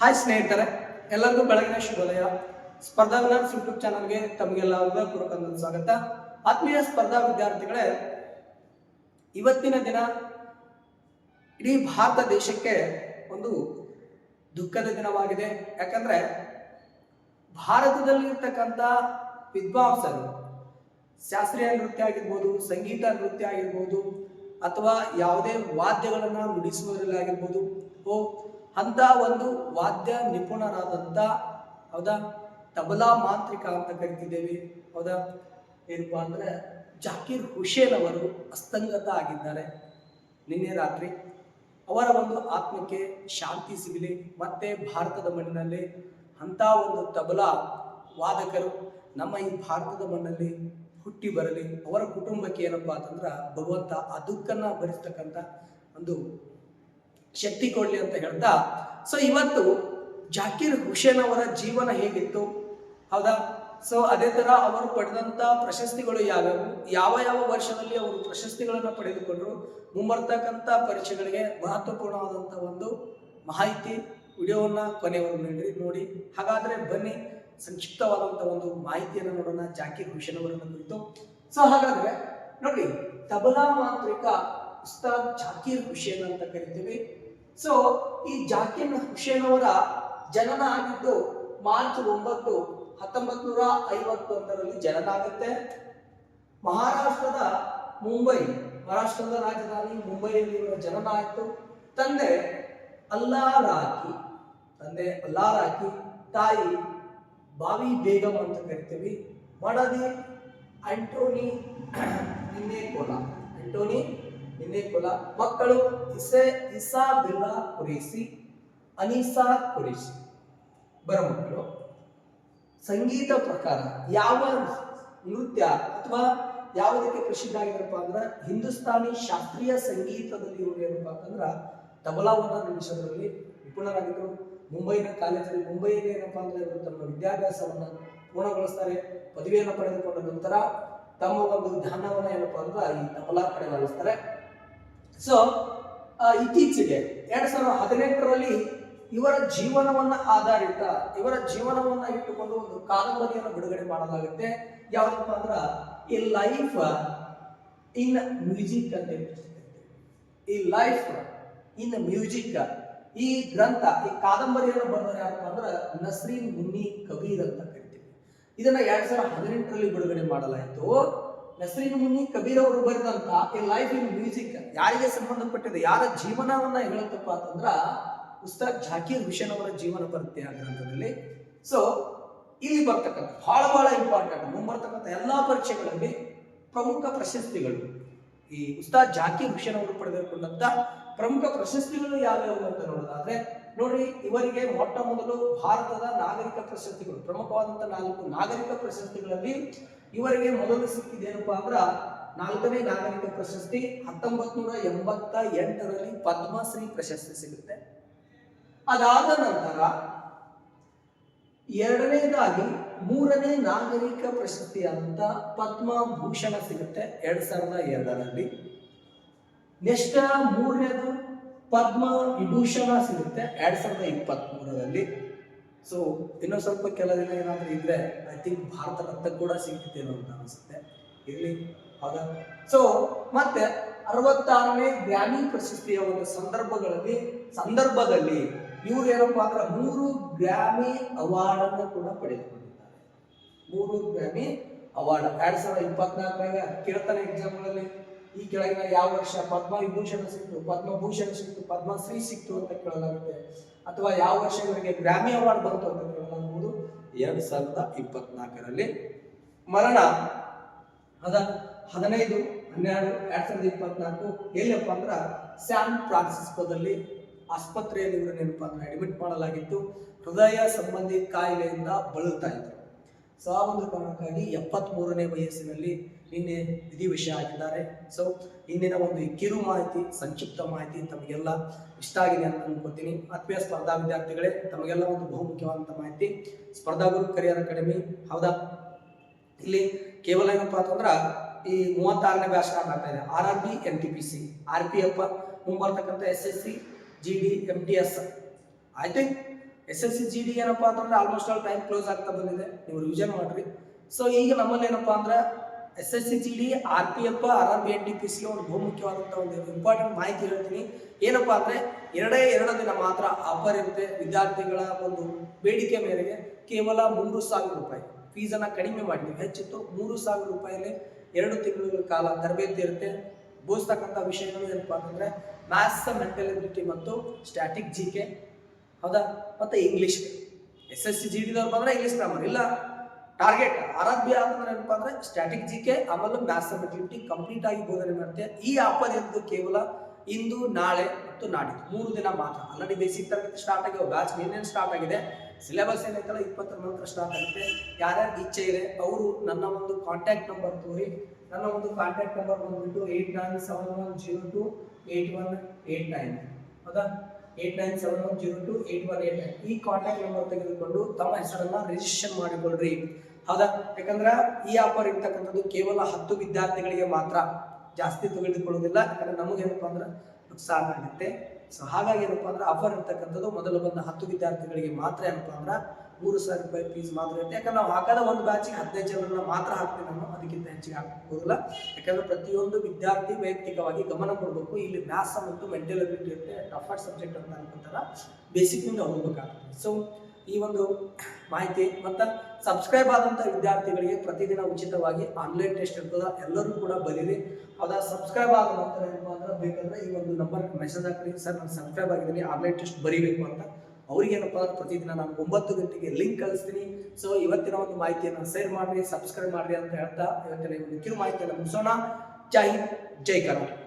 Hi ಸ್ನೇಹಿತರೆ, ಎಲ್ಲರಿಗೂ ಬೆಳಗಿನ ಶುಭೋದಯ. ಸ್ಪರ್ಧಾ ವಿನರ್ಸ್ ಯೂಟ್ಯೂಬ್ ಚಾನಲ್ಗೆ ತಮಗೆಲ್ಲ ಹೃದಯಪೂರ್ವಕ ಸ್ವಾಗತ. ಆತ್ಮೀಯ ಸ್ಪರ್ಧಾ ವಿದ್ಯಾರ್ಥಿಗಳೇ, ಇವತ್ತಿನ ದಿನ ಇಡೀ ಭಾರತ ದೇಶಕ್ಕೆ ಒಂದು ದುಃಖದ ದಿನವಾಗಿದೆ. ಯಾಕಂದ್ರೆ ಭಾರತದಲ್ಲಿರ್ತಕ್ಕಂಥ ವಿದ್ವಾಂಸರು, ಶಾಸ್ತ್ರೀಯ ನೃತ್ಯ ಆಗಿರ್ಬೋದು, ಸಂಗೀತ ನೃತ್ಯ ಆಗಿರ್ಬೋದು, ಅಥವಾ ಯಾವುದೇ ವಾದ್ಯಗಳನ್ನು ನುಡಿಸುವುದರಲ್ಲಿ ಆಗಿರ್ಬೋದು, ಓ ಅಂತ ಒಂದು ವಾದ್ಯ ನಿಪುಣರಾದಂಥ ಹೌದಾ? ತಬಲಾ ಮಾಂತ್ರಿಕ ಅಂತ ಕರಿತಿದ್ದೇವೆ, ಹೌದಾ? ಏನಪ್ಪಾ ಅಂದ್ರೆ ಜಾಕೀರ್ ಹುಷೇನ್ ಅವರು ಅಸ್ತಂಗತ ಆಗಿದ್ದಾರೆ. ನಿನ್ನೆ ರಾತ್ರಿ ಅವರ ಒಂದು ಆತ್ಮಕ್ಕೆ ಶಾಂತಿ ಸಿಗಲಿ, ಮತ್ತೆ ಭಾರತದ ಮಣ್ಣಿನಲ್ಲಿ ಅಂಥ ಒಂದು ತಬಲಾ ವಾದಕರು ನಮ್ಮ ಈ ಭಾರತದ ಮಣ್ಣಲ್ಲಿ ಹುಟ್ಟಿ ಬರಲಿ. ಅವರ ಕುಟುಂಬಕ್ಕೆ ಏನಪ್ಪಾ ಅಂತಂದ್ರೆ ಭಗವಂತ ಆ ದುಃಖನ ಭರಿಸ್ತಕ್ಕಂಥ ಒಂದು ಶಕ್ತಿ ಕೊಡಲಿ ಅಂತ ಹೇಳ್ತಾ ಸೊ ಇವತ್ತು ಜಾಕೀರ್ ಹುಸೇನ್ ಅವರ ಜೀವನ ಹೇಗಿತ್ತು? ಹೌದಾ? ಸೊ ಅದೇ ತರ ಅವರು ಪಡೆದಂತ ಪ್ರಶಸ್ತಿಗಳು ಯಾವ್ಯಾವು? ಯಾವ ಯಾವ ವರ್ಷದಲ್ಲಿ ಅವರು ಪ್ರಶಸ್ತಿಗಳನ್ನು ಪಡೆದುಕೊಂಡ್ರು? ಮುಂಬರ್ತಕ್ಕಂಥ ಪರೀಕ್ಷೆಗಳಿಗೆ ಮಹತ್ವಪೂರ್ಣವಾದಂಥ ಒಂದು ಮಾಹಿತಿ ವಿಡಿಯೋವನ್ನ ಕೊನೆವರೆಗೂ ನೋಡಿ ನೋಡಿ. ಹಾಗಾದ್ರೆ ಬನ್ನಿ ಸಂಕ್ಷಿಪ್ತವಾದಂಥ ಒಂದು ಮಾಹಿತಿಯನ್ನು ನೋಡೋಣ ಜಾಕೀರ್ ಹುಸೇನ್ ಅವರನ್ನು ಕುರಿತು. ಸೊ ಹಾಗಾದ್ರೆ ನೋಡಿ, ತಬಲಾ ಮಾಂತ್ರಿಕ ಉಸ್ತಾದ್ ಜಾಕೀರ್ ಹುಸೇನ್ ಅಂತ ಕರಿತೀವಿ. ಸೊ ಈ ಜಾಕಿರ್ ಹುಷೇನ್ ಅವರ ಜನನ ಆಗಿದ್ದು ಮಾರ್ಚ್ ಒಂಬತ್ತು ಹತ್ತೊಂಬತ್ ನೂರ ಐವತ್ತೊಂದರಲ್ಲಿ ಜನನ ಆಗುತ್ತೆ ಮಹಾರಾಷ್ಟ್ರದ ಮುಂಬೈ, ಮಹಾರಾಷ್ಟ್ರದ ರಾಜಧಾನಿ ಮುಂಬೈಯಲ್ಲಿ ಇವರ ಜನನ ಆಯಿತು. ತಂದೆ ಅಲ್ಲಾರಾಕಿ ತಂದೆ ಅಲ್ಲಾರಾಕಿ, ತಾಯಿ ಬಾವಿ ಬೇಗಂ ಅಂತ ಕರಿತೀವಿ. ಮಡದಿ ಆಂಟೋನಿ ನಿನ್ನೆಕೋಲ ಆಂಟೋನಿ ನಿನ್ನೆಕೋಲ ಮಕ್ಕಳು ಇಸೆ, ಇಸಾ ಬಿಲ್ಲಾ ಕುರಿಸಿ, ಅನೀಸಾ ಕುರಿಸಿ. ಬರ ಮಕ್ಕಳು, ಸಂಗೀತ ಪ್ರಕಾರ ಯಾವ ನೃತ್ಯ ಅಥವಾ ಯಾವುದಕ್ಕೆ ಪ್ರಸಿದ್ಧ ಆಗಿರಪ್ಪ ಅಂದ್ರೆ ಹಿಂದೂಸ್ತಾನಿ ಶಾಸ್ತ್ರೀಯ ಸಂಗೀತದಲ್ಲಿ ಇವರು ಏನಪ್ಪ ಅಂತಂದ್ರ ತಬಲಾವನ್ನ ನಿಮಿಷದಲ್ಲಿ ನಿಪುಣರಾಗಿದ್ದರು ಮುಂಬೈನ ಕಾಲೇಜಲ್ಲಿ ಮುಂಬೈಯಲ್ಲಿ ಏನಪ್ಪಾ ಅಂದ್ರೆ ಇವರು ತಮ್ಮ ವಿದ್ಯಾಭ್ಯಾಸವನ್ನ ಪೂರ್ಣಗೊಳಿಸ್ತಾರೆ, ಪದವಿಯನ್ನು ಪಡೆದುಕೊಂಡ ನಂತರ ತಮ್ಮ ಒಂದು ಧ್ಯಾನವನ್ನ ಏನಪ್ಪಾ ಅಂದ್ರೆ ಈ ತಬಲಾ ಕಡೆ ವಹಿಸ್ತಾರೆ ಸೊ ಇತ್ತೀಚೆಗೆ ಎರಡ್ ಸಾವಿರದ ಹದಿನೆಂಟರಲ್ಲಿ ಇವರ ಜೀವನವನ್ನ ಆಧಾರಿತ, ಇವರ ಜೀವನವನ್ನ ಇಟ್ಟುಕೊಂಡು ಒಂದು ಕಾದಂಬರಿಯನ್ನು ಬಿಡುಗಡೆ ಮಾಡಲಾಗುತ್ತೆ. ಯಾವ್ದಪ್ಪ ಅಂದ್ರ ಈ ಲೈಫ್ ಇನ್ ಮ್ಯೂಸಿಕ್ ಅಂತ ಈ ಲೈಫ್ ಇನ್ ಮ್ಯೂಸಿಕ್. ಈ ಗ್ರಂಥ, ಈ ಕಾದಂಬರಿಯನ್ನು ಬರೆದರೆ ಯಾರಪ್ಪ ಅಂದ್ರೆ, ನಸ್ರೀನ್ ಮುನ್ನಿ ಕಬೀರ್ ಅಂತ ಕರಿತೀವಿ. ಇದನ್ನ ಎರಡ್ ಸಾವಿರದ ಹದಿನೆಂಟರಲ್ಲಿ ಬಿಡುಗಡೆ ಮಾಡಲಾಯಿತು. ನಸ್ರೀನ್ ಮುನಿ ಕಬೀರ್ ಅವರು ಬರೆದಂತ ಈ ಲೈಫ್ ಇನ್ ಮ್ಯೂಸಿಕ್ ಯಾರಿಗೆ ಸಂಬಂಧಪಟ್ಟಿದೆ, ಯಾರ ಜೀವನವನ್ನ ಹೇಳುತ್ತಪ್ಪ ಅಂತಂದ್ರ ಉಸ್ತಾದ್ ಜಾಕೀರ್ ಹುಸೇನ್ ಅವರ ಜೀವನ ಬರುತ್ತೆ ಆ ಗ್ರಂಥದಲ್ಲಿ. ಸೊ ಇಲ್ಲಿ ಬರ್ತಕ್ಕಂಥ ಬಹಳ ಬಹಳ ಇಂಪಾರ್ಟೆಂಟ್ ಮುಂಬರ್ತಕ್ಕಂಥ ಎಲ್ಲಾ ಪರೀಕ್ಷೆಗಳಲ್ಲಿ ಪ್ರಮುಖ ಪ್ರಶಸ್ತಿಗಳು. ಈ ಉಸ್ತಾದ್ ಜಾಕೀರ್ ಹುಸೇನ್ ಅವರು ಪಡೆದುಕೊಂಡಂತ ಪ್ರಮುಖ ಪ್ರಶಸ್ತಿಗಳು ಯಾವ್ಯಾವು ಅಂತ ನೋಡೋದಾದ್ರೆ ನೋಡ್ರಿ ಇವರಿಗೆ ಮೊಟ್ಟ ಮೊದಲು ಭಾರತದ ನಾಗರಿಕ ಪ್ರಶಸ್ತಿಗಳು ಪ್ರಮುಖವಾದಂಥ ನಾಲ್ಕು ನಾಗರಿಕ ಪ್ರಶಸ್ತಿಗಳಲ್ಲಿ ಇವರಿಗೆ ಮೊದಲು ಸಿಕ್ಕಿದೇನಪ್ಪ ಅಂದ್ರ ನಾಲ್ಕನೇ ನಾಗರಿಕ ಪ್ರಶಸ್ತಿ ಹತ್ತೊಂಬತ್ ನೂರ ಎಂಬತ್ತ ಎಂಟರಲ್ಲಿ ಪದ್ಮಶ್ರೀ ಪ್ರಶಸ್ತಿ ಸಿಗುತ್ತೆ. ಅದಾದ ನಂತರ ಎರಡನೇದಾಗಿ ಮೂರನೇ ನಾಗರಿಕ ಪ್ರಶಸ್ತಿ ಅಂತ ಪದ್ಮಭೂಷಣ ಸಿಗುತ್ತೆ ಎರಡ್ ಸಾವಿರದ ಎರಡರಲ್ಲಿ. ನೆಕ್ಸ್ಟ್ ಮೂರನೇದು ಪದ್ಮ ವಿಭೂಷಣ ಸಿಗುತ್ತೆ. ಎರಡ್ ಸಾವಿರದ ಇಪ್ಪತ್ತ್ ಮೂರರಲ್ಲಿ ಸೊ ಇನ್ನೂ ಸ್ವಲ್ಪ ಕೆಲ ದಿನ ಏನಾದರೂ ಇದ್ರೆ ಐ ಥಿಂಕ್ ಭಾರತ ರತ್ನ ಕೂಡ ಸಿಗುತ್ತೆ ಅಂತ ಅನಿಸುತ್ತೆ. ಇರಲಿ, ಹೌದಾ? ಸೊ ಮತ್ತೆ ಅರವತ್ತಾರನೇ ಗ್ರಾಮಿ ಪ್ರಶಸ್ತಿಯ ಒಂದು ಸಂದರ್ಭಗಳಲ್ಲಿ, ಸಂದರ್ಭದಲ್ಲಿ ಇವರು ಏನಪ್ಪಾ ಅಂದ್ರೆ ಮೂರು ಗ್ರಾಮಿ ಅವಾರ್ಡ್ ಅನ್ನು ಕೂಡ ಪಡೆದುಕೊಂಡಿದ್ದಾರೆ. ಮೂರು ಗ್ರಾಮಿ ಅವಾರ್ಡ್. ಎರಡ್ ಸಾವಿರದ ಇಪ್ಪತ್ನಾಲ್ಕರಾಗ ಕೀರ್ತನ ಎಕ್ಸಾಮ್ಗಳಲ್ಲಿ ಈ ಕೆಳಗಿನ ಯಾವ ವರ್ಷ? ಪದ್ಮ ವಿಭೂಷಣ ಸಿಕ್ತು, ಪದ್ಮಭೂಷಣ ಸಿಕ್ತು, ಪದ್ಮಶ್ರೀ ಸಿಕ್ತು ಅಂತ ಕೇಳಲಾಗುತ್ತೆ. ಅಥವಾ ಯಾವ ವರ್ಷ ಇವರಿಗೆ ಗ್ರಾಮಿ ಅವಾರ್ಡ್ ಬಂತು ಅಂತ ಕೇಳಲಾಗುವುದು ಎರಡ್ ಸಾವಿರದ ಇಪ್ಪತ್ನಾಲ್ಕರಲ್ಲಿ ಮರಣ. ಅದ ಹದಿನೈದು, ಹನ್ನೆರಡು, ಎರಡ್ ಸಾವಿರದ ಇಪ್ಪತ್ನಾಲ್ಕು ಎಲ್ಲಪ್ಪ ಅಂದ್ರ ಸ್ಯಾನ್ ಫ್ರಾನ್ಸಿಸ್ಕೋದಲ್ಲಿ ಆಸ್ಪತ್ರೆಯಲ್ಲಿ ಇವರು ಏನಪ್ಪಾ ಅಂದ್ರೆ ಅಡ್ಮಿಟ್ ಮಾಡಲಾಗಿತ್ತು. ಹೃದಯ ಸಂಬಂಧಿ ಕಾಯಿಲೆಯಿಂದ ಬಳಲ್ತಾ ಇದ್ರು. ಸೊ ಒಂದು ಕಾರಣಕ್ಕಾಗಿ ಎಪ್ಪತ್ತ್ ಮೂರನೇ ವಯಸ್ಸಿನಲ್ಲಿ ನಿನ್ನೆ ವಿಷಯ ಆಗಿದ್ದಾರೆ. ಸೊ ಇಂದಿನ ಒಂದು ಕಿರು ಮಾಹಿತಿ, ಸಂಕ್ಷಿಪ್ತ ಮಾಹಿತಿ ತಮಗೆಲ್ಲ ಇಷ್ಟ ಆಗಿದೆ ಅಂತ ಅನ್ಕೋತೀನಿ. ಆತ್ಮೀಯ ಸ್ಪರ್ಧಾ ವಿದ್ಯಾರ್ಥಿಗಳೇ, ತಮಗೆಲ್ಲ ಒಂದು ಬಹುಮುಖ್ಯವಾದಂಥ ಮಾಹಿತಿ. ಸ್ಪರ್ಧಾ ಗುರು ಕರಿಯರ್ ಅಕಾಡೆಮಿ, ಹೌದಾ? ಇಲ್ಲಿ ಕೇವಲ ಏನಪ್ಪಾ ಅಂತಂದ್ರ ಈ ಮೂವತ್ತಾರನೇ ಬ್ಯಾಚ್ ಸ್ಟಾರ್ಟ್ ಆಗ್ತಾ ಇದೆ. R R B N T P C. R P F ಮುಂಬರ್ತಕ್ಕಂಥ S S C, G D, M T S. I S S C G D ಏನಪ್ಪಾ ಅಂತಂದ್ರೆ ಆಲ್ಮೋಸ್ಟ್ ಆಲ್ ಟೈಮ್ ಕ್ಲೋಸ್ ಆಗ್ತಾ ಬಂದಿದೆ. ನೀವು ರಿವಿಷನ್ ಮಾಡ್ರಿ. So ಈಗ ನಮ್ಮಲ್ಲಿ ಏನಪ್ಪಾ ಅಂದ್ರೆ S S C G D R P F R R B N D P C ಒಂದು ಬಹುಮುಖ್ಯವಾದಂಥ ಒಂದು ಇಂಪಾರ್ಟೆಂಟ್ ಮಾಹಿತಿ ಹೇಳ್ತೀನಿ. ಏನಪ್ಪಾ ಅಂದ್ರೆ ಎರಡೇ ಎರಡು ದಿನ ಮಾತ್ರ ಆಫರ್ ಇರುತ್ತೆ ವಿದ್ಯಾರ್ಥಿಗಳ ಒಂದು ಬೇಡಿಕೆ ಮೇರೆಗೆ. ಕೇವಲ ಮೂರು ಸಾವಿರ ರೂಪಾಯಿ. ಫೀಸನ್ನು ಕಡಿಮೆ ಮಾಡಿದ್ವಿ ಹೆಚ್ಚಿತ್ತು ಮೂರು ಸಾವಿರ ರೂಪಾಯಲ್ಲಿ ಎರಡು ತಿಂಗಳ ಕಾಲ ತರಬೇತಿ ಇರುತ್ತೆ. ಬೋಧಿಸ್ತಕ್ಕಂಥ ವಿಷಯಗಳು ಏನಪ್ಪಾ ಅಂತಂದ್ರೆ ಮ್ಯಾಥ್ಸ್ ಮೆಂಟಲ್ ಎಬಿಲಿಟಿ ಮತ್ತು ಸ್ಟ್ಯಾಟಿಕ್ ಜಿ ಕೆ ಹೌದಾ? ಮತ್ತೆ English S S C G ಡಿದವ್ರು ಬಂದ್ರೆ ಇಂಗ್ಲಿಷ್ ಗ್ರಾಮರ್ ಇಲ್ಲ ಟಾರ್ಗೆಟ್ ಆರಾಧ್ಯ ಅಂತಂದ್ರೆ ಏನಪ್ಪ ಅಂದ್ರೆ ಸ್ಟ್ಯಾಟಿಕ್ ಜಿ ಕೆ ಆಮೇಲೆ ಮ್ಯಾಥ್ಸ್ ಮೆಂಟಲಿಟಿ ಕಂಪ್ಲೀಟ್ ಆಗಿ ಬೋಧನೆ ಮಾಡುತ್ತೆ ಈ ಆಫರ್ ಇದ್ದು ಕೇವಲ ಇಂದು, ನಾಳೆ ಮತ್ತು ನಾಡಿದ್ದು. ಮೂರು ದಿನ ಮಾತ್ರ. ಆಲ್ರೆಡಿ ಬೇಸಿಕ್ ತರಗತಿ ಸ್ಟಾರ್ಟ್ ಆಗಿವೆ ಬ್ಯಾಚ್ ಏನೇನು ಸ್ಟಾರ್ಟ್ ಆಗಿದೆ? ಸಿಲೆಬಸ್ ಏನೈತಲ್ಲ, ಇಪ್ಪತ್ತರ ನಂತರ ಸ್ಟಾರ್ಟ್ ಆಗುತ್ತೆ. ಯಾರ್ಯಾರು ಇಚ್ಛೆ ಇದೆ, ಅವರು ನನ್ನ ಒಂದು ಕಾಂಟ್ಯಾಕ್ಟ್ ನಂಬರ್ ತೋರಿ. ನನ್ನ ಒಂದು ಕಾಂಟ್ಯಾಕ್ಟ್ ನಂಬರ್ ಬಂದ್ಬಿಟ್ಟು eight nine seven one zero two eight one eight nine ಹೌದಾ? Eight nine seven one zero two eight one eight nine ಈ ಕಾಂಟ್ಯಾಕ್ಟ್ ನಂಬರ್ ತೆಗೆದುಕೊಂಡು ತಮ್ಮ ಹೆಸರನ್ನ ರಿಜಿಸ್ಟ್ರೇಷನ್ ಮಾಡಿಕೊಳ್ಳ್ರಿ ಹೌದಾ? ಯಾಕಂದ್ರೆ ಈ ಆಫರ್ ಇರ್ತಕ್ಕಂಥದ್ದು ಕೇವಲ ಹತ್ತು ವಿದ್ಯಾರ್ಥಿಗಳಿಗೆ ಮಾತ್ರ ಜಾಸ್ತಿ ತೆಗೆದುಕೊಳ್ಳೋದಿಲ್ಲ ಯಾಕಂದ್ರೆ ನಮಗೇನಪ್ಪ ಅಂದ್ರೆ ನುಕ್ಸಾನ್ ಆಗುತ್ತೆ. ಸೊ ಹಾಗಾಗಿ ಏನಪ್ಪಾ ಅಂದ್ರೆ ಆಫರ್ ಇರ್ತಕ್ಕಂಥದ್ದು ಮೊದಲು ಬಂದ ಹತ್ತು ವಿದ್ಯಾರ್ಥಿಗಳಿಗೆ ಮಾತ್ರ ಏನಪ್ಪಾ ಅಂದ್ರೆ ಮೂರು ಸಾವಿರ ರೂಪಾಯಿ ಫೀಸ್ ಮಾತ್ರ ಇರುತ್ತೆ. ಯಾಕಂದ್ರೆ ನಾವು ಹಾಕದ ಒಂದು ಬ್ಯಾಚಿಗೆ ಹದಿನೈದು ಜನರನ್ನ ಮಾತ್ರ ಹಾಕ್ತೀವಿ ನಾವು. ಅದಕ್ಕಿಂತ ಹೆಚ್ಚಿಗೆ ಹಾಕೋದಿಲ್ಲ ಯಾಕಂದ್ರೆ ಪ್ರತಿಯೊಂದು ವಿದ್ಯಾರ್ಥಿ ವೈಯಕ್ತಿಕವಾಗಿ ಗಮನ ಕೊಡಬೇಕು. ಇಲ್ಲಿ ಮ್ಯಾಥ್ಸ್ ಮತ್ತು ಮೆಂಟಲ್ ಅಬಿಲಿಟಿ ಇರುತ್ತೆ. ಟಫರ್ ಸಬ್ಜೆಕ್ಟ್ ಅಂತ ಅನ್ಕೊಂತಾರ. ಬೇಸಿಕ್ನಿಂದ ಹೋಗ್ಬೇಕಾಗುತ್ತೆ. ಸೊ ಈ ಒಂದು ಮಾಹಿತಿ ಮತ್ತು ಸಬ್ಸ್ಕ್ರೈಬ್ ಆದಂಥ ವಿದ್ಯಾರ್ಥಿಗಳಿಗೆ ಪ್ರತಿದಿನ ಉಚಿತವಾಗಿ ಆನ್ಲೈನ್ ಟೆಸ್ಟ್ ಇರ್ತದೆ. ಎಲ್ಲರೂ ಕೂಡ ಬರೀರಿ. ಹೌದಾ? ಸಬ್ಸ್ಕ್ರೈಬ್ ಆದ ನಂತರ ಏನು ಅಂದ್ರೆ ಬೇಕಂದ್ರೆ ಈ ಒಂದು ನಂಬರ್ ಮೆಸೇಜ್ ಹಾಕ್ರಿ. ಸರ್, ನಾನು ಸಬ್ಸ್ಕ್ರೈಬ್ ಆಗಿದ್ದೀನಿ. ಆನ್ಲೈನ್ ಟೆಸ್ಟ್ ಬರೀಬೇಕು ಅಂತ. ಅವ್ರಿಗೇನಪ್ಪ ಪ್ರತಿದಿನ ನಾನು ಒಂಬತ್ತು ಗಂಟೆಗೆ ಲಿಂಕ್ ಕಳಿಸ್ತೀನಿ. ಸೊ ಇವತ್ತಿನ ಒಂದು ಮಾಹಿತಿಯನ್ನು ಶೇರ್ ಮಾಡ್ರಿ ಸಬ್ಸ್ಕ್ರೈಬ್ ಮಾಡ್ರಿ ಅಂತ ಹೇಳ್ತಾ ಇವತ್ತಿನ ಒಂದು ಕಿರು ಮಾಹಿತಿಯನ್ನು ಮುಗಿಸೋಣ. ಜೈ ಹಿಂದ್, ಜೈ ಕರ್ನಾಟಕ.